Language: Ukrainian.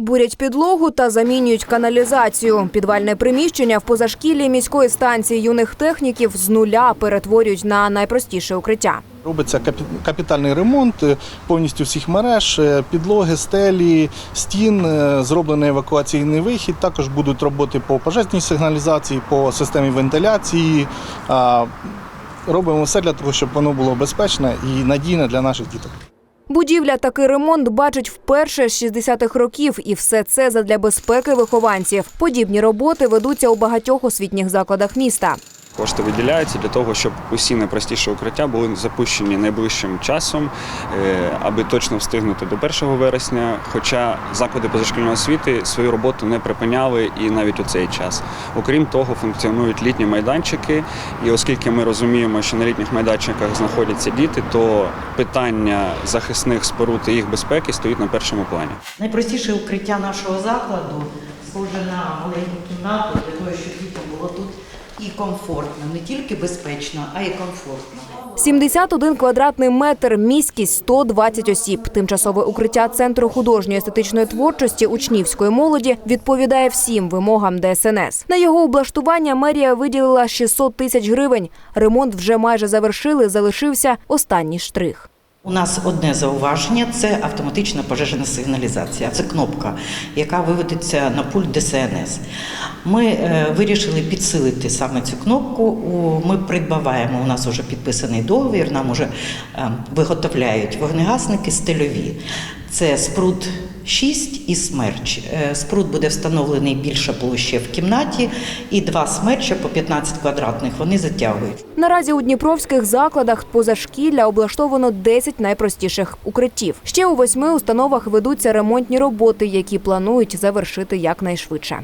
Бурять підлогу та замінюють каналізацію. Підвальне приміщення в позашкіллі міської станції юних техніків з нуля перетворюють на найпростіше укриття. Робиться капі- капітальний ремонт е, повністю всіх мереж, е, підлоги, стелі, стін, е, зроблений евакуаційний вихід. Також будуть роботи по пожежній сигналізації, по системі вентиляції. Робимо все для того, щоб воно було безпечне і надійне для наших діток. Будівля такий ремонт бачить вперше з 60-х років, і все це задля безпеки вихованців. Подібні роботи ведуться у багатьох освітніх закладах міста. Кошти виділяються для того, щоб усі найпростіші укриття були запущені найближчим часом, е, аби точно встигнути до 1 вересня. Хоча заклади позашкільної освіти свою роботу не припиняли і навіть у цей час. Окрім того, функціонують літні майданчики. І оскільки ми розуміємо, що на літніх майданчиках знаходяться діти, то питання захисних споруд і їх безпеки стоїть на першому плані. Найпростіше укриття нашого закладу схоже на маленьку кімнату для того, щоб дітям було і комфортно, не тільки безпечно, а й комфортно. 71 квадратний метр, міськість 120 осіб. Тимчасове укриття Центру художньої естетичної творчості учнівської молоді відповідає всім вимогам ДСНС. На його облаштування мерія виділила 600 тисяч гривень. Ремонт вже майже завершили, залишився останній штрих. У нас одне зауваження це автоматична пожежна сигналізація. Це кнопка, яка виведеться на пульт ДСНС. Ми е, вирішили підсилити саме цю кнопку. Ми придбаваємо. У нас вже підписаний договір. Нам вже е, виготовляють вогнегасники стильові. Це спрут 6 і смерч. Е, Спрут буде встановлений більша площа в кімнаті, і два смерча по 15 квадратних вони затягують. Наразі у дніпровських закладах позашкілля облаштовано 10 найпростіших укриттів. Ще у восьми установах ведуться ремонтні роботи, які планують завершити якнайшвидше.